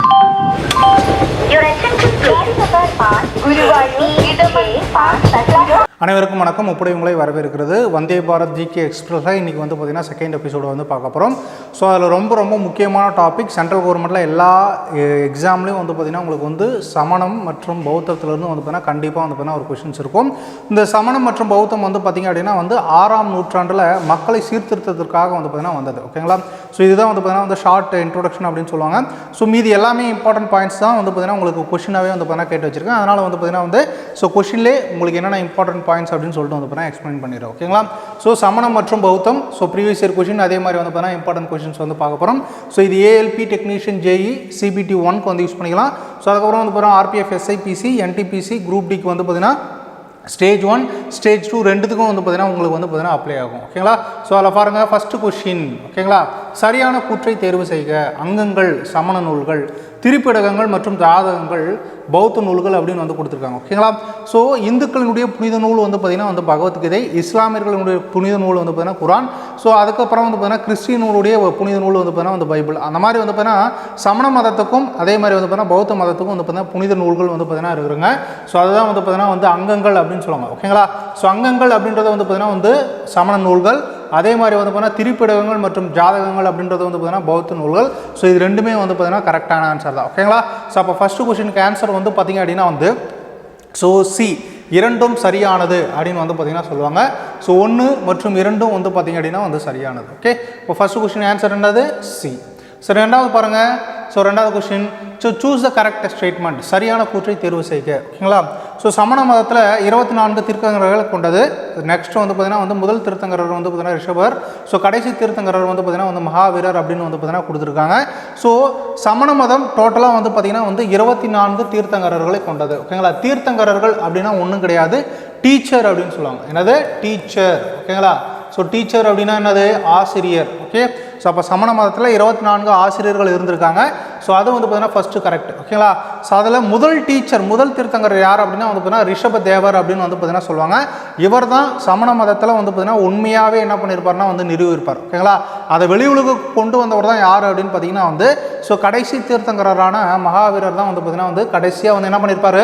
Your attention please. Guruvayur இடமணி park தட்லாஜா அனைவருக்கும் வணக்கம். முப்படை உங்களை வரவேற்கிறது. வந்தே பாரத் ஜிகே எக்ஸ்பிரஸாக இன்றைக்கி வந்து பார்த்திங்கன்னா செகண்ட் எபிசோடு வந்து பார்க்க போகிறோம் ஸோ அதில் ரொம்ப ரொம்ப முக்கியமான டாபிக் சென்ட்ரல் கவர்மெண்ட்டில் எல்லா எக்ஸாம்லேயும் வந்து பார்த்திங்கன்னா உங்களுக்கு வந்து சமணம் மற்றும் பௌத்தத்திலேருந்து வந்து பார்த்திங்கன்னா கண்டிப்பாக வந்து பார்த்திங்கன்னா ஒரு கொஷின்ஸ் இருக்கும். இந்த சமணம் மற்றும் பௌத்தம் வந்து பார்த்திங்க அப்படின்னா வந்து ஆறாம் நூற்றாண்டில் மக்களை சீர்திருத்தத்திற்காக வந்து பார்த்திங்கன்னா வந்தது. ஓகேங்களா ஸோ இதுதான் வந்து பார்த்திங்கன்னா வந்து ஷார்ட் இன்ட்ரோடக்ஷன் அப்படின்னு சொல்லுவாங்க. ஸோ மீதி எல்லாமே இம்பார்ட்டன்ட் பாயிண்ட்ஸ் தான் வந்து பார்த்திங்கன்னா உங்களுக்கு கொஷினாகவே வந்து பார்த்திங்கன்னா கேட்டு வச்சிருக்கேன். அதனால் வந்து பார்த்திங்கன்னா வந்து ஸோ கொஷின்லேயே உங்களுக்கு என்னென்ன இம்பார்ட்டன்ட் பாயிண்ட்ஸ் அப்படின்னு சொல்லிட்டு வந்து பார்த்தீங்கன்னா எக்ஸ்பிளைன் பண்ணிடுறோம் ஓகேங்களா ஸோ சமணம் மற்றும் பௌத்தம். ஸோ ப்ரீவியஸ் இயர் கொஷின் அதே மாதிரி வந்து பார்த்தீங்கன்னா இம்பார்ட்டன்ட் கொஷின்ஸ் வந்து பார்க்க போகிறோம் ஸோ இது ஏஎல்பி டெக்னீஷியன் ஜேஇ சிபிடி ஒன்க்கு வந்து யூஸ் பண்ணிக்கலாம். ஸோ அதுக்கப்புறம் வந்து பார்த்தீங்கன்னா ஆர்பிஎஃப் எஸ்ஐபிசி என்டிபிசி குரூப் டிக்கு வந்து பார்த்தீங்கன்னா ஸ்டேஜ் ஒன் ஸ்டேஜ் டூ ரெண்டுத்துக்கும் வந்து பார்த்தீங்கன்னா உங்களுக்கு வந்து பார்த்தீங்கன்னா அப்ளை ஆகும் ஓகேங்களா ஸோ அதில் பாருங்கள் ஃபஸ்ட்டு கொஷின் ஓகேங்களா சரியான கூற்றை தேர்வு செய்க அங்கங்கள் சமண நூல்கள் திருப்பிடகங்கள் மற்றும் ஜாதகங்கள் பௌத்த நூல்கள் அப்படின்னு வந்து கொடுத்துருக்காங்க ஓகேங்களா ஸோ இந்துக்களினுடைய புனித நூல் வந்து பார்த்திங்கன்னா வந்து பகவத்கீதை இஸ்லாமியர்களுடைய புனித நூல் வந்து பார்த்திங்கன்னா குரான் ஸோ அதுக்கப்புறம் வந்து பார்த்திங்கன்னா கிறிஸ்டியனுடைய புனித நூல் வந்து பார்த்திங்கன்னா வந்து பைபிள் அந்த மாதிரி வந்து பார்த்திங்கன்னா சமண மதத்துக்கும் அதே மாதிரி வந்து பார்த்திங்கன்னா பௌத்த மதத்துக்கும் வந்து பார்த்திங்கன்னா புனித நூல்கள் வந்து பார்த்திங்கன்னா இருக்குங்க ஸோ அதுதான் வந்து பார்த்திங்கன்னா வந்து அங்கங்கள் அப்படின்னு சொல்லுவாங்க ஓகேங்களா ஸோ அங்கங்கள் அப்படின்றத வந்து பார்த்திங்கன்னா வந்து சமண நூல்கள் அதே மாதிரி வந்து பார்த்தீங்கன்னா திரிப்பிடகங்கள் மற்றும் ஜாதகங்கள் அப்படின்றது வந்து பார்த்தீங்கன்னா பௌத்த நூல்கள். ஸோ இது ரெண்டுமே வந்து பார்த்தீங்கன்னா கரெக்டான ஆன்சர் தான். ஓகேங்களா ஸோ அப்போ ஃபஸ்ட்டு கொஷினுக்கு ஆன்சர் வந்து பார்த்தீங்க அப்படின்னா வந்து ஸோ சி இரண்டும் சரியானது அப்படின்னு வந்து பார்த்தீங்கன்னா சொல்லுவாங்க. ஸோ ஒன்று மற்றும் இரண்டும் வந்து பார்த்தீங்க அப்படின்னா வந்து சரியானது. ஓகே இப்போ ஃபஸ்ட்டு கொஷின் ஆன்சர் என்னது? சி ஸோ ரெண்டாவது பாருங்கள் ஸோ ரெண்டாவது question so choose the correct statement சரியான கூற்றை தேர்வு செய்க. ஓகேங்களா? ஸோ சமண மதத்தில் இருபத்தி நான்கு திருத்தங்கரர்கள் கொண்டது. நெக்ஸ்ட் வந்து பார்த்தீங்கன்னா வந்து முதல் தீர்த்தங்கரர் வந்து பார்த்தீங்கன்னா ரிஷபர். ஸோ கடைசி தீர்த்தங்கரர் வந்து பார்த்தீங்கன்னா வந்து மகாவீரர் அப்படின்னு வந்து பார்த்தீங்கன்னா கொடுத்துருக்காங்க. ஸோ சமண மதம் டோட்டலாக வந்து பார்த்தீங்கன்னா வந்து இருபத்தி நான்கு தீர்த்தங்கரர்களை கொண்டது. ஓகேங்களா? தீர்த்தங்கரர்கள் அப்படின்னா ஒன்றும் கிடையாது. டீச்சர் அப்படின்னு சொல்லுவாங்க. என்னது? டீச்சர் ஓகேங்களா? ஸோ டீச்சர் அப்படின்னா என்னது? ஆசிரியர். ஓகே ஸோ அப்போ சமண மதத்தில் இருபத்தி நான்கு ஆசிரியர்கள் இருந்திருக்காங்க. ஸோ அது வந்து பார்த்தீங்கன்னா ஃபஸ்ட்டு கரெக்ட் ஓகேங்களா ஸோ அதில் முதல் டீச்சர் முதல் திருத்தங்கர் யார் அப்படின்னா வந்து பார்த்தீங்கன்னா ரிஷப தேவர் அப்படின்னு வந்து பார்த்தீங்கன்னா சொல்லுவாங்க. இவர் தான் சமண மதத்தில் வந்து பார்த்தீங்கன்னா உண்மையாகவே என்ன பண்ணியிருப்பார்னா வந்து நிறுவியிருப்பார் ஓகேங்களா அதை வெளி உலகுக்கு கொண்டு வந்தவர் தான் யார் அப்படின்னு பார்த்தீங்கன்னா வந்து ஸோ கடைசி தீர்த்தங்கரான மகாவீரர் தான் வந்து பார்த்தீங்கன்னா வந்து கடைசியாக வந்து என்ன பண்ணியிருப்பார்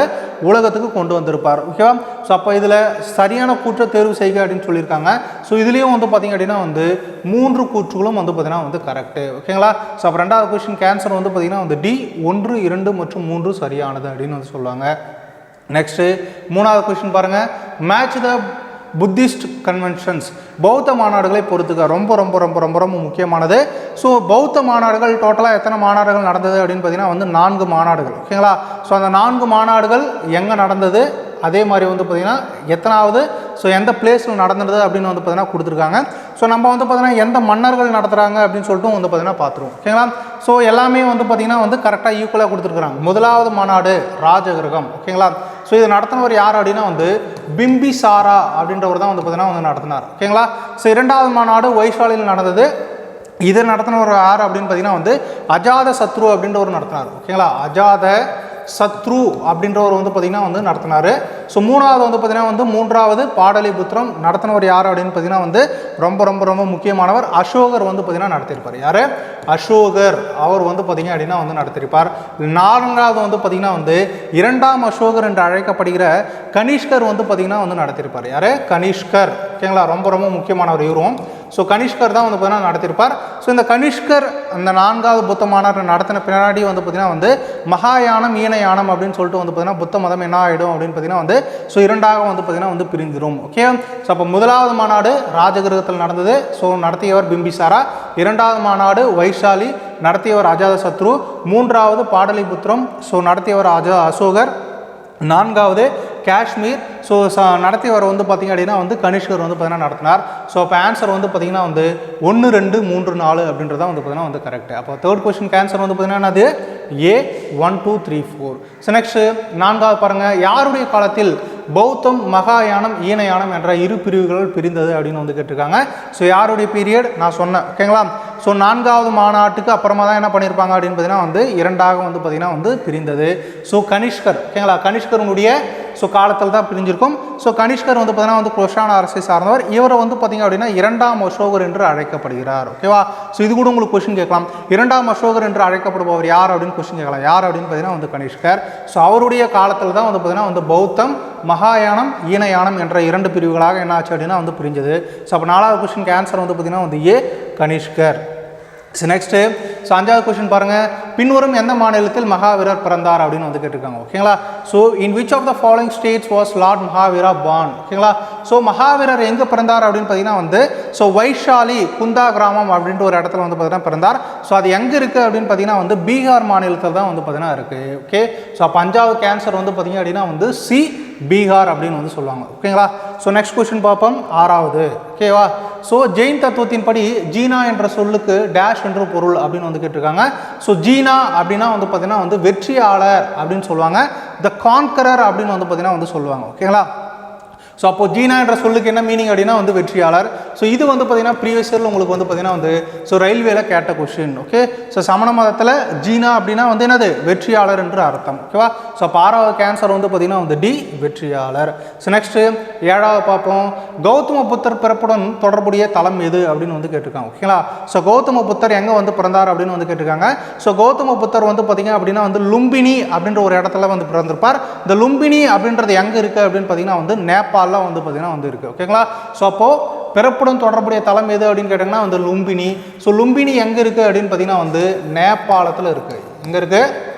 உலகத்துக்கு கொண்டு வந்திருப்பார். ஓகேவா ஸோ அப்போ இதில் சரியான கூற்றை தேர்வு செய்க அப்படின்னு சொல்லியிருக்காங்க. ஸோ இதுலேயும் வந்து பார்த்தீங்க அப்படின்னா வந்து மூன்று கூற்றுகளும் வந்து பார்த்தீங்கன்னா வந்து கரெக்டு ஓகேங்களா ஸோ அப்போ ரெண்டாவது கொஸ்டின் கேன்சர் வந்து பார்த்தீங்கன்னா வந்து டி ஒன்று இரண்டு மற்றும் மூன்று சரியானது அப்படின்னு வந்து சொல்லுவாங்க. நெக்ஸ்ட்டு மூணாவது கொஸ்டின் பாருங்கள் மேட்ச் த புத்திஸ்ட் கன்வென்ஷன்ஸ் பௌத்த மாநாடுகளை பொறுத்துக்க ரொம்ப ரொம்ப ரொம்ப ரொம்ப ரொம்ப முக்கியமானது. ஸோ பௌத்த மாநாடுகள் டோட்டலாக எத்தனை மாநாடுகள் நடந்தது அப்படின்னு பார்த்தீங்கன்னா வந்து நான்கு மாநாடுகள். ஓகேங்களா ஸோ அந்த நான்கு மாநாடுகள் எங்கே நடந்தது? அதே மாதிரி வந்து பார்த்திங்கன்னா எத்தனாவது? ஸோ எந்த பிளேஸில் நடந்தது அப்படின்னு வந்து பார்த்திங்கன்னா கொடுத்துருக்காங்க. ஸோ நம்ம வந்து பார்த்திங்கன்னா எந்த மன்னர்கள் நடத்துகிறாங்க அப்படின்னு சொல்லிட்டு வந்து பார்த்திங்கன்னா பார்த்துருவோம். ஓகேங்களா ஸோ எல்லாமே வந்து பார்த்திங்கன்னா வந்து கரெக்டாக ஈக்குவலாக கொடுத்துருக்குறாங்க. முதலாவது மாநாடு ராஜகிரகம். ஓகேங்களா ஸோ இது நடத்தினவர் யார் அப்படின்னா வந்து பிம்பிசாரா அப்படின்றவர் தான் வந்து பார்த்திங்கன்னா வந்து நடத்தினார். ஓகேங்களா ஸோ இரண்டாவது மாநாடு வைஷாலியில் நடந்தது. இதை நடத்தினவர் யார் அப்படின்னு பார்த்தீங்கன்னா வந்து அஜாத சத்ரு அப்படின்ற ஒரு நடத்தினார் ஓகேங்களா அஜாத சத்ரு அப்படின்றவர் வந்து பார்த்திங்கன்னா வந்து நடத்தினார். ஸோ மூணாவது வந்து பார்த்திங்கன்னா வந்து மூன்றாவது பாடலிபுத்திரம் நடத்தினவர் யார் அப்படின்னு பார்த்தீங்கன்னா வந்து ரொம்ப ரொம்ப ரொம்ப முக்கியமானவர் அசோகர் வந்து பார்த்திங்கன்னா நடத்தியிருப்பார். யார்? அசோகர். அவர் வந்து பார்த்திங்க அப்படின்னா வந்து நடத்தியிருப்பார். நான்காவது வந்து பார்த்திங்கன்னா வந்து இரண்டாம் அசோகர் என்று அழைக்கப்படுகிற கனிஷ்கர் வந்து பார்த்திங்கன்னா வந்து நடத்தியிருப்பார். யார்? கனிஷ்கர். ஓகேங்களா? ரொம்ப ரொம்ப முக்கியமானவர் இவரும். ஸோ கனிஷ்கர் தான் வந்து பார்த்தீங்கன்னா நடத்தியிருப்பார். ஸோ இந்த கனிஷ்கர் அந்த நான்காவது புத்த மாநாடு நடத்தின பின்னாடி வந்து பார்த்திங்கன்னா வந்து மகாயானம் ஈனயானம் அப்படின்னு சொல்லிட்டு வந்து பார்த்திங்கன்னா புத்த மதம் என்ன ஆகிடும் அப்படின்னு பார்த்தீங்கன்னா வந்து ஸோ இரண்டாக வந்து பார்த்திங்கன்னா வந்து பிரிஞ்சிடும் ஓகே ஸோ அப்போ முதலாவது மாநாடு ராஜகிரகத்தில் நடந்தது. ஸோ நடத்தியவர் பிம்பிசாரா. இரண்டாவது மாநாடு வைஷாலி. நடத்தியவர் அஜாத சத்ரு மூன்றாவது பாடலிபுத்திரம். ஸோ நடத்தியவர் அஜா அசோகர். நான்காவது காஷ்மீர். ஸோ ச நடத்தியவர் வந்து பார்த்திங்க அப்படின்னா வந்து கனிஷ்கர் வந்து பார்த்திங்கன்னா நடத்தினார். ஸோ அப்போ ஆன்சர் வந்து பார்த்திங்கன்னா வந்து ஒன்று ரெண்டு மூன்று நாலு அப்படின்றதான் வந்து பார்த்திங்கன்னா வந்து கரெக்ட் அப்போ தேர்ட் கொஸ்டின் ஆன்சர் வந்து பார்த்திங்கன்னா என்னது? A one two three four so next நான்காவது பாருங்கள் யாருடைய காலத்தில் பௌத்தம் மகாயானம் ஈனயானம் என்ற இரு பிரிவுகள் பிரிந்தது அப்படின்னு வந்து கேட்டிருக்காங்க. ஸோ யாருடைய பீரியட் நான் சொன்னேன் ஓகேங்களா ஸோ நான்காவது மாநாட்டுக்கு அப்புறமா தான் என்ன பண்ணியிருப்பாங்க அப்படின்னு பார்த்தீங்கன்னா வந்து இரண்டாக வந்து பார்த்திங்கன்னா வந்து பிரிந்தது. ஸோ கனிஷ்கர் ஓகேங்களா கனிஷ்கருனுடைய ஸோ காலத்தில் தான் பிரிஞ்சிருக்கும். ஸோ கனிஷ்கர் வந்து பார்த்தீங்கன்னா வந்து குஷான அரசை சார்ந்தவர். இவரை வந்து பார்த்தீங்க அப்படின்னா இரண்டாம் அசோகர் என்று அழைக்கப்படுகிறார். ஓகேவா ஸோ இது கூட உங்களுக்கு கொஷின் கேட்கலாம். இரண்டாம் அசோகர் என்று அழைக்கப்படுபவர் யார் அப்படின்னு கொஷின் கேட்கலாம். யார் அப்படின்னு பார்த்தீங்கன்னா வந்து கனிஷ்கர். ஸோ அவருடைய காலத்தில் தான் வந்து பார்த்தீங்கன்னா வந்து பௌத்தம் மகாயானம் ஈனயானம் என்ற இரண்டு பிரிவுகளாக என்ன ஆச்சு அப்படின்னா வந்து பிரிஞ்சது. ஸோ அப்போ நாலாவது கொஸ்டினுக்கு ஆன்சர் வந்து பார்த்திங்கன்னா வந்து A Kanishkar. So next so அஞ்சாவது கொஸ்டின் பாருங்கள் பின்வரும் எந்த மாநிலத்தில் மகாவீரர் பிறந்தார் அப்படின்னு வந்து கேட்டிருக்காங்க. ஓகேங்களா so in which of the following states was lord Mahavira born ஓகேங்களா ஸோ மகாவீரர் எங்கே பிறந்தார் அப்படின்னு பார்த்தீங்கன்னா வந்து ஸோ வைஷாலி குந்தா கிராமம் அப்படின்ட்டு ஒரு இடத்துல வந்து பார்த்தீங்கன்னா பிறந்தார். ஸோ அது எங்கே இருக்குது அப்படின்னு பார்த்தீங்கன்னா வந்து பீகார் மாநிலத்தில் தான் வந்து பார்த்தீங்கன்னா இருக்குது ஓகே ஸோ அப்போ அஞ்சாவது கேன்சர் வந்து பார்த்தீங்க அப்படின்னா வந்து சி பீகார் அப்படின்னு வந்து சொல்லுவாங்க. ஓகேங்களா ஸோ நெக்ஸ்ட் கொஸ்டின் பார்ப்போம். ஆறாவது. ஓகேவா ஸோ ஜெயின் தத்துவத்தின்படி ஜீனா என்ற சொல்லுக்கு டேஷ் என்ற பொருள் அப்படின்னு வந்து கேட்டிருக்காங்க. ஸோ ஜீனா அப்படின்னா வந்து பார்த்தீங்கன்னா வந்து வெற்றியாளர் அப்படின்னு சொல்லுவாங்க. த கான்கரர் அப்படின்னு வந்து பார்த்தீங்கன்னா வந்து சொல்லுவாங்க. ஓகேங்களா ஸோ அப்போ ஜீனா என்ற சொல்லுக்கு என்ன மீனிங் அப்படின்னா வந்து வெற்றியாளர். ஸோ இது வந்து பார்த்தீங்கன்னா ப்ரீவியஸ் இயரில் உங்களுக்கு வந்து பார்த்தீங்கன்னா வந்து ஸோ ரயில்வேல கேட்ட கொஷின் ஓகே ஸோ சமண மதத்தில் ஜீனா அப்படின்னா வந்து என்னது? வெற்றியாளர் என்று அர்த்தம் ஓகேவா ஸோ அப்போ ஆறாவது கேன்சர் வந்து பார்த்தீங்கன்னா வந்து டி வெற்றியாளர். ஸோ நெக்ஸ்ட்டு ஏழாவது பார்ப்போம். கௌதம புத்தர் பிறப்புடன் தொடர்புடைய தலம் எது அப்படின்னு வந்து கேட்டிருக்காங்க ஓகேங்களா ஸோ கௌதம புத்தர் எங்கே வந்து பிறந்தார் அப்படின்னு வந்து கேட்டிருக்காங்க. ஸோ கௌதம புத்தர் வந்து பார்த்தீங்க அப்படின்னா வந்து லும்பினி அப்படின்ற ஒரு இடத்துல வந்து பிறந்திருப்பார். இந்த லும்பினி அப்படின்றது எங்கே இருக்குது அப்படின்னு பார்த்தீங்கன்னா வந்து நேபாளில் வந்து பார்த்திங்கன்னா வந்து இருக்குது ஓகேங்களா ஸோ அப்போது பிறப்புடன் தொடர்புடைய தலம் எது அப்படின்னு கேட்டிங்கன்னா வந்து லும்பினி. ஸோ லும்பினி எங்கே இருக்குது அப்படின்னு பார்த்திங்கன்னா வந்து நேபாளத்தில் இருக்குது எங்கே இருக்குது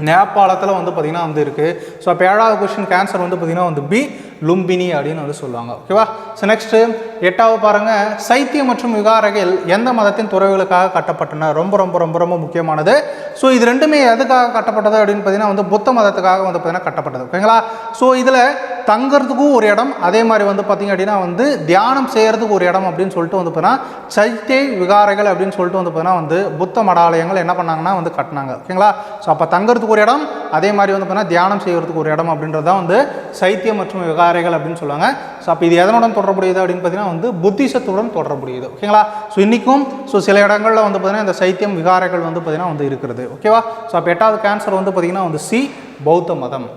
நேபாளத்தில் வந்து பார்த்திங்கன்னா வந்து இருக்குது ஸோ அப்போ ஏழாவது கொஸ்டின் கேன்சர் வந்து பார்த்திங்கன்னா வந்து பி லும்பினி அப்படின்னு வந்து சொல்லுவாங்க. ஓகேவா ஸோ நெக்ஸ்ட்டு எட்டாவது பாருங்கள் சைத்தியம் மற்றும் விகாரங்கள் எந்த மதத்தின் துறவுகளுக்காக கட்டப்பட்டன? ரொம்ப ரொம்ப ரொம்ப ரொம்ப முக்கியமானது. ஸோ இது ரெண்டுமே எதுக்காக கட்டப்பட்டது அப்படின்னு பார்த்தீங்கன்னா வந்து புத்த மதத்துக்காக வந்து பார்த்திங்கன்னா கட்டப்பட்டது. ஓகேங்களா ஸோ இதில் தங்குறதுக்கும் ஒரு இடம் அதே மாதிரி வந்து பார்த்திங்க அப்படின்னா வந்து தியானம் செய்கிறதுக்கு ஒரு இடம் அப்படின்னு சொல்லிட்டு வந்து பார்த்தீங்கன்னா சைத்திய விகாரைகள் அப்படின்னு சொல்லிட்டு வந்து பார்த்தீங்கன்னா வந்து புத்த மடாலயங்கள் என்ன பண்ணாங்கன்னா வந்து கட்டினாங்க. ஓகேங்களா ஸோ அப்போ தங்குறதுக்கு ஒரு இடம் அதே மாதிரி வந்து பார்த்தீங்கன்னா தியானம் செய்கிறதுக்கு ஒரு இடம் அப்படின்றது தான் வந்து சைத்தியம் மற்றும் விகாரைகள் அப்படின்னு சொல்லுவாங்க. ஸோ அப்போ இது எதனுடன் தொடர்புடையது அப்படின்னு பார்த்தீங்கன்னா வந்து புத்திசத்துடன் தொடர்புடையது. ஓகேங்களா ஸோ இன்றைக்கும் ஸோ சில இடங்களில் வந்து பார்த்தீங்கன்னா இந்த சைத்தியம் விகாரைகள் வந்து பார்த்தீங்கன்னா வந்து இருக்கிறது. ஓகேவா ஸோ அப்போ எட்டாவது கேன்சர் வந்து பார்த்தீங்கன்னா வந்து சி பௌத்த மதம்.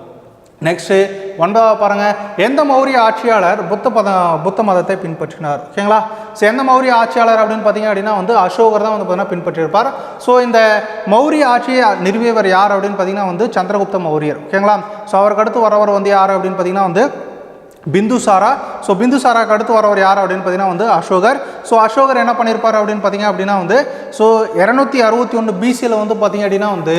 நெக்ஸ்ட்டு ஒன்பதாவது பாருங்கள் எந்த மௌரிய ஆட்சியாளர் புத்த பத புத்த மதத்தை பின்பற்றினார்? ஓகேங்களா ஸோ எந்த மௌரிய ஆட்சியாளர் அப்படின்னு பார்த்தீங்க அப்படின்னா வந்து அசோகர் தான் வந்து பார்த்தீங்கன்னா பின்பற்றியிருப்பார். ஸோ இந்த மௌரிய ஆட்சியை நிறுவியவர் யார் அப்படின்னு பார்த்தீங்கன்னா வந்து சந்திரகுப்த மௌரியர். ஓகேங்களா ஸோ அவருக்கு அடுத்து வரவர் வந்து யார் அப்படின்னு பார்த்தீங்கன்னா வந்து பிந்துசாரா. ஸோ பிந்துசாராக்கு அடுத்து வரவர் யார் அப்படின்னு பார்த்தீங்கன்னா வந்து அசோகர். ஸோ அசோகர் என்ன பண்ணியிருப்பார் அப்படின்னு பார்த்தீங்க அப்படின்னா வந்து ஸோ இரநூத்தி அறுபத்தி ஒன்று பிசியில் வந்து பார்த்தீங்க அப்படின்னா வந்து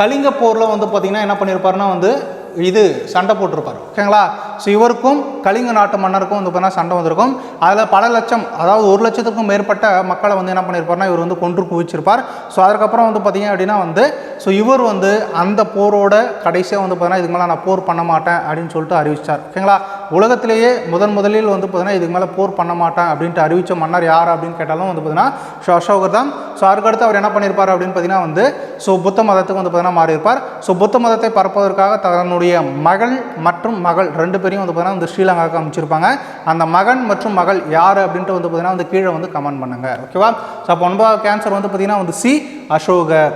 கலிங்க போரில் வந்து பார்த்தீங்கன்னா என்ன பண்ணியிருப்பாருன்னா வந்து இது சண்டை போட்டிருப்பார். ஓகேங்களா? ஸோ இவருக்கும் கலிங்க நாட்டு மன்னருக்கும் வந்து பார்த்தீங்கன்னா சண்டை வந்திருக்கும். அதில் பல லட்சம் அதாவது ஒரு லட்சத்துக்கும் மேற்பட்ட மக்களை வந்து என்ன பண்ணியிருப்பார்னா இவர் வந்து கொன்று குவிச்சிருப்பார். ஸோ அதுக்கப்புறம் வந்து பார்த்தீங்க அப்படின்னா வந்து ஸோ இவர் வந்து அந்த போரோட கடைசியாக வந்து பார்த்தீங்கன்னா இதுக்கு மேலே நான் போர் பண்ண மாட்டேன் அப்படின்னு சொல்லிட்டு அறிவிச்சார். ஓகேங்களா உலகத்திலேயே முதன் முதலில் வந்து பார்த்தீங்கன்னா இதுக்கு மேலே போர் பண்ண மாட்டேன் அப்படின்ட்டு அறிவித்த மன்னர் யார் அப்படின்னு கேட்டாலும் வந்து பார்த்தீங்கன்னா ஸோ அசோகர் தான். ஸோ அதுக்கடுத்து அவர் என்ன பண்ணியிருப்பார் அப்படின்னு பார்த்தீங்கன்னா வந்து ஸோ புத்த மதத்துக்கு வந்து பார்த்தீங்கன்னா மாறியிருப்பார். ஸோ புத்த மதத்தை பரப்புவதற்காக தன்னுடைய மகள் மற்றும் மகள் ரெண்டு பேரையும் வந்து பார்த்தீங்கன்னா வந்து ஸ்ரீலங்காவுக்கு அமைச்சிருப்பாங்க அந்த மகன் மற்றும் மகள் யார் அப்படின்ட்டு வந்து பார்த்தீங்கன்னா வந்து கீழே வந்து கமெண்ட் பண்ணுங்க. ஓகேவா ஸோ அப்போ ஒன்பதாவது கேன்சர் வந்து பார்த்தீங்கன்னா வந்து சி. அசோகர்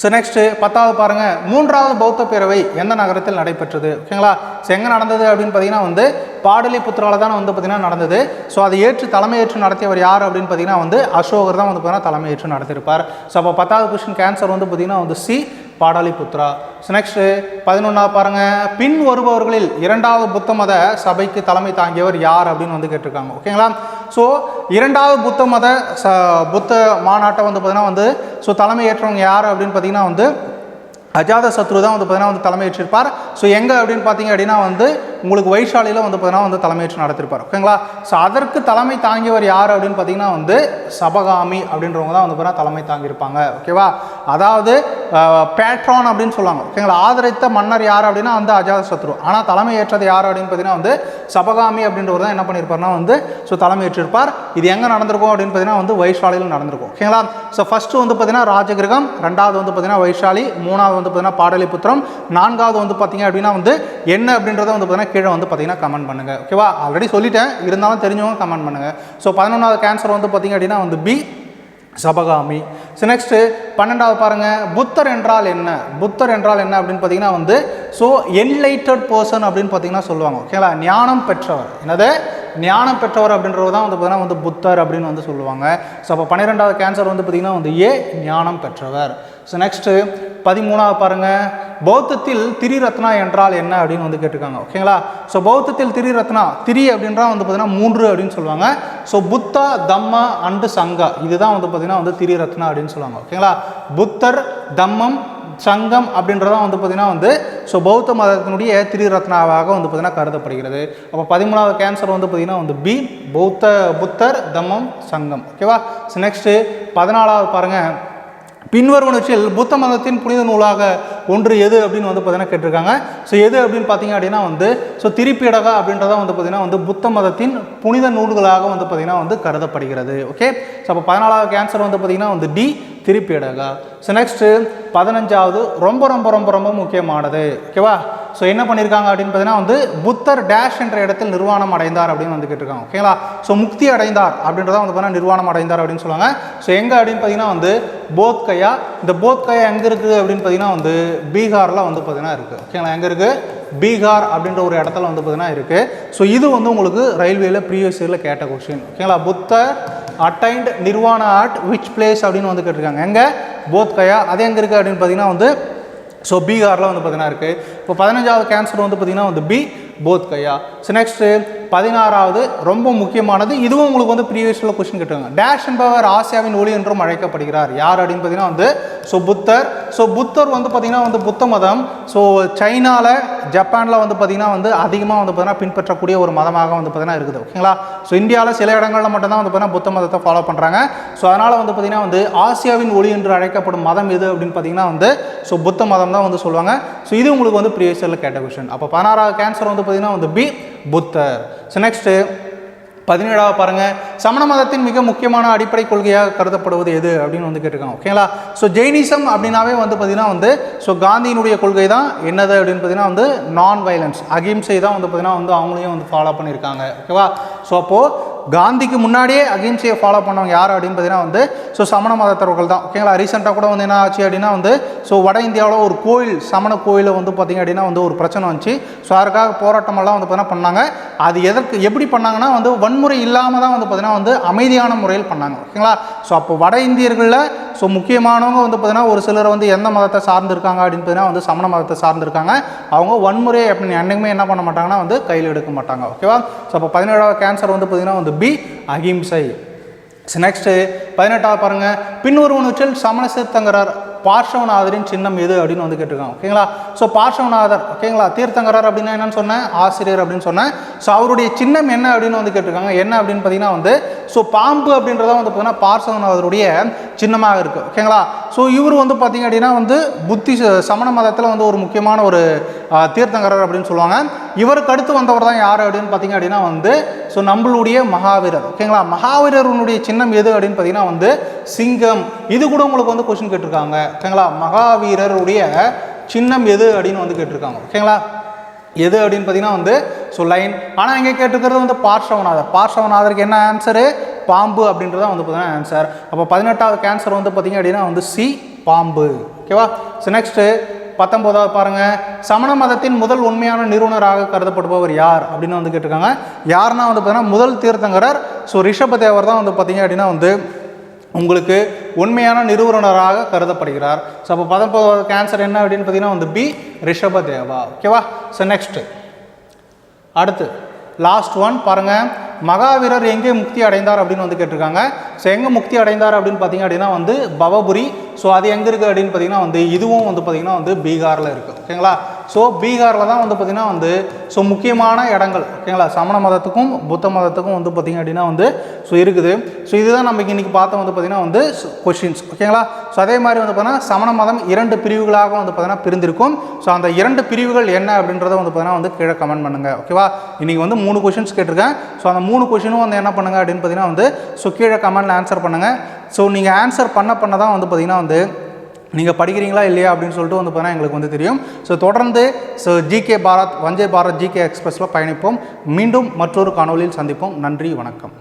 ஸோ நெக்ஸ்ட்டு பத்தாவது பாருங்கள் மூன்றாவது பௌத்த பேரவை எந்த நகரத்தில் நடைபெற்றது? ஓகேங்களா ஸோ எங்கே நடந்தது அப்படின்னு பார்த்தீங்கன்னா வந்து பாடலிபுத்திரால தான் வந்து பார்த்தீங்கன்னா நடந்தது. ஸோ அதை ஏற்று தலைமையேற்று நடத்தியவர் யார் அப்படின்னு பார்த்தீங்கன்னா வந்து அசோகர் தான் வந்து பார்த்தீங்கன்னா தலைமையேற்று நடத்தியிருப்பார். ஸோ அப்போ பத்தாவது கொஸ்டின் கேன்சர் வந்து பார்த்தீங்கன்னா வந்து சி. பாடலிபுத்ரா ஸோ நெக்ஸ்ட்டு பதினொன்றா பாருங்கள் பின் வருபவர்களில் இரண்டாவது புத்த மத சபைக்கு தலைமை தாங்கியவர் யார் அப்படின்னு வந்து கேட்டிருக்காங்க. ஓகேங்களா ஸோ இரண்டாவது புத்த மத ச புத்த மாநாட்டை வந்து பார்த்தீங்கன்னா வந்து ஸோ தலைமை ஏற்றவங்க யார் அப்படின்னு பார்த்தீங்கன்னா வந்து அஜாத சத்ரு தான் வந்து பார்த்தீங்கன்னா வந்து தலைமையேற்றிருப்பார் ஸோ எங்கே அப்படின்னு பார்த்தீங்க அப்படின்னா வந்து உங்களுக்கு வைஷாலியில் வந்து பார்த்தீங்கன்னா வந்து தலைமையேற்று நடத்திருப்பார். ஓகேங்களா ஸோ அதற்கு தலைமை தாங்கியவர் யார் அப்படின்னு பார்த்தீங்கன்னா வந்து சபகாமி அப்படின்றவங்க தான் வந்து பார்த்தீங்கன்னா தலைமை தாங்கியிருப்பாங்க. ஓகேவா அதாவது பேட்ரான் அப்படின்னு சொல்லுவாங்க. ஓகேங்களா ஆதரித்த மன்னர் யார் அப்படின்னா வந்து அஜாத சத்ரு. ஆனால் தலைமை ஏற்றது யார் அப்படின்னு பார்த்தீங்கன்னா வந்து சபகாமி அப்படின்றவர் தான் என்ன பண்ணியிருப்பார்னா வந்து ஸோ தலைமை ஏற்றிருப்பார். இது எங்கே நடந்திருக்கும் அப்படின்னு பார்த்தீங்கன்னா வந்து வைஷாலியில் நடந்திருக்கும். ஓகேங்களா ஸோ ஃபஸ்ட்டு வந்து பார்த்தீங்கன்னா ராஜகிரகம் ரெண்டாவது வந்து பார்த்தீங்கன்னா வைஷாலி மூணாவது வந்து பார்த்தீங்கன்னா பாடலிபுத்திரம் நான்காவது வந்து பார்த்தீங்க அப்படின்னா வந்து என்ன அப்படின்றத வந்து பார்த்தீங்கன்னா கீழே வந்து பார்த்தீங்கன்னா கமெண்ட் பண்ணுங்க. ஓகேவா ஆல்ரெடி சொல்லிட்டேன். இருந்தாலும் தெரிஞ்சவங்க கமெண்ட் பண்ணுங்க. ஸோ பதினொன்றாவது கேன்சர் வந்து பார்த்தீங்க அப்படின்னா வந்து பி சபகாமி. ஸோ நெக்ஸ்ட்டு பன்னெண்டாவது பாருங்கள் புத்தர் என்றால் என்ன? புத்தர் என்றால் என்ன அப்படின்னு பார்த்தீங்கன்னா வந்து ஸோ என்லைட்டட் பர்சன் அப்படின்னு பார்த்தீங்கன்னா சொல்லுவாங்க. ஓகேங்களா ஞானம் பெற்றவர். என்னது? ஞானம் பெற்றவர் அப்படின்றது தான் வந்து பார்த்தீங்கன்னா வந்து புத்தர் அப்படின்னு வந்து சொல்லுவாங்க. ஸோ அப்போ பன்னிரெண்டாவது கேன்சர் வந்து பார்த்தீங்கன்னா வந்து ஏ ஞானம் பெற்றவர். ஸோ நெக்ஸ்ட்டு பதிமூணாவது பாருங்கள் பௌத்தத்தில் திரிரத்னா என்றால் என்ன அப்படின்னு வந்து கேட்டிருக்காங்க. ஓகேங்களா ஸோ பௌத்தத்தில் திரிரத்னா திரி அப்படின்றா வந்து பார்த்தீங்கன்னா மூன்று அப்படின்னு சொல்லுவாங்க. So Buddha Dhamma and Sangha. இதுதான் வந்து பார்த்தீங்கன்னா வந்து திரிரத்னா அப்படின்னு சொல்லுவாங்க. ஓகேங்களா புத்தர் தம்மம் சங்கம் அப்படின்றதான் வந்து பார்த்திங்கன்னா வந்து ஸோ பௌத்த மதத்தினுடைய திரிரத்னாவாக வந்து பார்த்திங்கன்னா கருதப்படுகிறது. அப்போ பதிமூணாவது கேன்சர் வந்து பார்த்திங்கன்னா வந்து பி பௌத்த புத்தர் தம்மம் சங்கம். ஓகேவா ஸோ நெக்ஸ்ட்டு பதினாலாவது பாருங்கள் பின்வருவனற்றில் புத்த மதத்தின் புனித நூலாக ஒன்று எது அப்படின்னு வந்து பார்த்தீங்கன்னா கேட்டிருக்காங்க. ஸோ எது அப்படின்னு பார்த்தீங்க அப்படின்னா வந்து ஸோ திரிப்பீடகா அப்படின்றத வந்து பார்த்தீங்கன்னா வந்து புத்த மதத்தின் புனித நூல்களாக வந்து பார்த்திங்கன்னா வந்து கருதப்படுகிறது. ஓகே ஸோ அப்போ பதினாலாவது கேன்சர் வந்து பார்த்தீங்கன்னா வந்து டி திருப்பிடுக ஸோ நெக்ஸ்ட்டு பதினஞ்சாவது ரொம்ப ரொம்ப ரொம்ப ரொம்ப முக்கியமானது. ஓகேவா ஸோ என்ன பண்ணியிருக்காங்க அப்படின்னு பார்த்தீங்கன்னா வந்து புத்தர் டேஷ் என்ற இடத்தில் நிர்வாணம் அடைந்தார் அப்படின்னு வந்து கேட்டிருக்காங்க. ஓகேங்களா ஸோ முக்தி அடைந்தார் அப்படின்றத வந்து பார்த்தீங்கன்னா நிர்வாணம் அடைந்தார் அப்படின்னு சொல்லுவாங்க. ஸோ எங்கே அப்படின்னு பார்த்தீங்கன்னா வந்து போத்கயா. இந்த போத்கயா எங்கே இருக்குது அப்படின்னு பார்த்தீங்கன்னா வந்து பீகாரில் வந்து பார்த்தீங்கன்னா இருக்குது ஓகேங்களா எங்கே இருக்குது பீகார் அப்படின்ற ஒரு இடத்துல வந்து பார்த்தீங்கன்னா இருக்குது ஸோ இது வந்து உங்களுக்கு ரயில்வேல ப்ரீவியஸ் இயரில் கேட்ட கொஸ்டின் ஓகேங்களா Buddhar attained nirvana at which place அப்படின்னு வந்து கேட்டிருக்காங்க. எங்கே? போத்கயா. அது எங்கே இருக்குது அப்படின்னு பார்த்தீங்கன்னா வந்து ஸோ பீகாரில் வந்து பார்த்தீங்கன்னா இருக்குது இப்போ பதினஞ்சாவது கேன்சர் வந்து பார்த்திங்கன்னா வந்து B Bodh Gaya so next பதினாறாவது ரொம்ப முக்கியமானது இதுவும் உங்களுக்கு வந்து ப்ரீவியஸில் கொஸ்டின் கேட்டாங்க டேஷ் என்பவர் ஆசியாவின் ஒளி என்றும் அழைக்கப்படுகிறார். யார் அப்படின்னு பார்த்தீங்கன்னா வந்து ஸோ புத்தர். ஸோ புத்தர் வந்து பார்த்திங்கன்னா வந்து புத்த மதம். ஸோ சைனாவில் ஜப்பானில் வந்து பார்த்தீங்கன்னா வந்து அதிகமாக வந்து பார்த்தீங்கன்னா பின்பற்றக்கூடிய ஒரு மதமாக வந்து பார்த்திங்கன்னா இருக்குது. ஓகேங்களா ஸோ இந்தியாவில் சில இடங்களில் மட்டும்தான் வந்து பார்த்தீங்கன்னா புத்த மதத்தை ஃபாலோ பண்ணுறாங்க ஸோ அதனால் வந்து பார்த்தீங்கன்னா வந்து ஆசியாவின் ஒளி என்று அழைக்கப்படும் மதம் எது அப்படின்னு பார்த்தீங்கன்னா வந்து ஸோ புத்த மதம் தான் வந்து சொல்லுவாங்க. ஸோ இது உங்களுக்கு வந்து ப்ரீவியஸில் கேட்ட கொஸ்டின் அப்போ பதினாறாவது கேன்சர் வந்து பார்த்தீங்கன்னா வந்து பி புத்தர். ஸோ நெக்ஸ்ட்டு பதினேழாவது பாருங்கள் சமண மதத்தின் மிக முக்கியமான அடிப்படை கொள்கையாக கருதப்படுவது எது அப்படின்னு வந்து கேட்டிருக்காங்க. ஓகேங்களா ஸோ ஜெயினிசம் அப்படின்னாவே வந்து பார்த்தீங்கன்னா வந்து ஸோ காந்தியினுடைய கொள்கை தான் என்னது அப்படின்னு பார்த்தீங்கன்னா வந்து நான் வயலன்ஸ் அகிம்சை தான் வந்து பார்த்தீங்கன்னா வந்து அவங்களையும் வந்து ஃபாலோ பண்ணியிருக்காங்க. ஓகேவா ஸோ அப்போது காந்திக்கு முன்னாடியே அகிம்சையை ஃபாலோ பண்ணவங்க யார் அப்படின்னு பார்த்தீங்கன்னா வந்து ஸோ சமண மதத்தவர்கள் தான். ஓகேங்களா ரீசெண்டாக கூட வந்து என்ன ஆச்சு அப்படின்னா வந்து ஸோ வட இந்தியாவில் ஒரு கோயில் சமண கோயிலில் வந்து பார்த்திங்க அப்படின்னா வந்து ஒரு பிரச்சனை வந்துச்சு. ஸோ அதுக்காக போராட்டமெல்லாம் வந்து பார்த்தீங்கன்னா பண்ணாங்க. அது எதற்கு எப்படி பண்ணாங்கன்னா வந்து வன்முறை இல்லாமல் தான் வந்து பார்த்தீங்கன்னா வந்து அமைதியான முறையில் பண்ணாங்க. ஓகேங்களா ஸோ அப்போ வட இந்தியர்களில் ஸோ முக்கியமானவங்க வந்து பார்த்தீங்கன்னா ஒரு சிலர் வந்து எந்த மதத்தை சார்ந்திருக்காங்க அப்படின்னு பார்த்தீங்கன்னா வந்து சமண மதத்தை சார்ந்திருக்காங்க. அவங்க வன்முறை அப்படின்னு என்னைக்குமே என்ன பண்ண மாட்டாங்கன்னா வந்து கையில் எடுக்க மாட்டாங்க. ஓகேவா ஸோ அப்போ பதினேழாவது கேன்சர் வந்து பார்த்தீங்கன்னா வந்து பி அகிம்சை. நெக்ஸ்ட்டு பதினெட்டாக பாருங்கள் பின்வருவனற்றில் சமண சித்தங்கரர் பார்ஷவநாதரின் சின்னம் எது அப்படின்னு வந்து கேட்டிருக்காங்க. ஓகேங்களா ஸோ பார்ஷவநாதர் ஓகேங்களா தீர்த்தங்கரர் அப்படின்னா என்னன்னு சொன்னேன்? ஆசிரியர் அப்படின்னு சொன்னேன். ஸோ அவருடைய சின்னம் என்ன அப்படின்னு வந்து கேட்டிருக்காங்க. என்ன அப்படின்னு பார்த்தீங்கன்னா வந்து ஸோ பாம்பு அப்படின்றத வந்து பார்த்தீங்கன்னா பார்ஷவநாதருடைய சின்னமாக இருக்குது ஓகேங்களா ஸோ இவர் வந்து பார்த்தீங்க அப்படின்னா வந்து புத்தி சமண மதத்தில் வந்து ஒரு முக்கியமான ஒரு தீர்த்தங்கரர் அப்படின்னு சொல்லுவாங்க. இவருக்கு அடுத்து வந்தவர் தான் யார் அப்படின்னு பார்த்தீங்க அப்படின்னா வந்து ஸோ நம்மளுடைய மகாவீரர். ஓகேங்களா மகாவீரருனுடைய சின்னம் எது அப்படின்னு பார்த்தீங்கன்னா வந்து சிங்கம். இது கூட உங்களுக்கு வந்து கொஸ்டின் கேட்டிருக்காங்க. ஓகேங்களா மகாவீரருடைய சின்னம் எது அப்படின்னு வந்து கேட்டிருக்காங்க. ஓகேங்களா எது அப்படின்னு பார்த்தீங்கன்னா வந்து ஸோ லைன் ஆனால் இங்கே கேட்டிருக்கிறது வந்து பார்ஷவநாதர் பார்ஷவநாதருக்கு என்ன ஆன்சரு பாம்பு அப்படின்றது தான் வந்து பார்த்தீங்கன்னா ஆன்சர் அப்போ பதினெட்டாவது கேன்சர் வந்து பார்த்தீங்க அப்படின்னா வந்து சி பாம்பு. ஓகேவா ஸோ நெக்ஸ்ட்டு பத்தொம்போதாவது பாருங்க. சமண மதத்தின் முதல் உண்மையான நிறுவனராக கருதப்படுபவர் யார்? அப்படின்னு வந்து கேட்டிருக்காங்க. யாருன்னா வந்து பார்த்தீங்கன்னா முதல் தீர்த்தங்கரர். ஸோ ரிஷபதேவர் தான் வந்து பார்த்தீங்க அப்படின்னா வந்து உங்களுக்கு உண்மையான நிறுவனராக கருதப்படுகிறார். ஸோ அப்போ பத்தொன்பதாவது கேன்சர் என்ன அப்படின்னு பார்த்தீங்கன்னா வந்து பி ரிஷபதேவா ஓகேவா ஸோ நெக்ஸ்ட்டு அடுத்து லாஸ்ட் ஒன் பாருங்கள் மகாவீரர் எங்கே முக்தி அடைந்தார் அப்படின்னு வந்து கேட்டிருக்காங்க. ஸோ எங்கே முக்தி அடைந்தார் அப்படின்னு பார்த்தீங்க அப்படின்னா வந்து பவபுரி. ஸோ அது எங்கே இருக்குது அப்படின்னு பார்த்தீங்கன்னா வந்து இதுவும் வந்து பார்த்திங்கன்னா வந்து பீகாரில் இருக்குது ஓகேங்களா ஸோ பீகாரில் தான் வந்து பார்த்திங்கன்னா வந்து ஸோ முக்கியமான இடங்கள். ஓகேங்களா சமண மதத்துக்கும் புத்த மதத்துக்கும் வந்து பார்த்தீங்க அப்படின்னா வந்து ஸோ இருக்குது. ஸோ இதுதான் நம்ம இன்றைக்கி பார்த்த வந்து பார்த்திங்கன்னா வந்து கொஷின்ஸ் ஓகேங்களா ஸோ அதே மாதிரி வந்து பார்த்திங்கன்னா சமண மதம் இரண்டு பிரிவுகளாக வந்து பார்த்தீங்கன்னா பிரிந்திருக்கும். ஸோ அந்த இரண்டு பிரிவுகள் என்ன அப்படின்றத வந்து பார்த்தீங்கன்னா வந்து கீழே கமெண்ட் பண்ணுங்கள் ஓகேவா இன்றைக்கி வந்து மூணு கொஷின்ஸ் கேட்டிருக்கேன். ஸோ அந்த மூணு கொஷினும் வந்து என்ன பண்ணுங்க அப்படின்னு பார்த்தீங்கன்னா வந்து ஸோ கீழே கமெண்ட்டில் ஆன்சர் பண்ணுங்கள் ஸோ நீங்கள் ஆன்சர் பண்ண பண்ண தான் வந்து பார்த்தீங்கன்னா வந்து நீங்கள் படிக்கிறீங்களா இல்லையா அப்படின்னு சொல்லிட்டு வந்து பார்த்தீங்கன்னா எங்களுக்கு வந்து தெரியும். ஸோ தொடர்ந்து ஸோ ஜிகே பாரத் வஞ்சே பாரத் ஜிகே எக்ஸ்பிரஸில் பயணிப்போம். மீண்டும் மற்றொரு காணொளியில் சந்திப்போம். நன்றி வணக்கம்.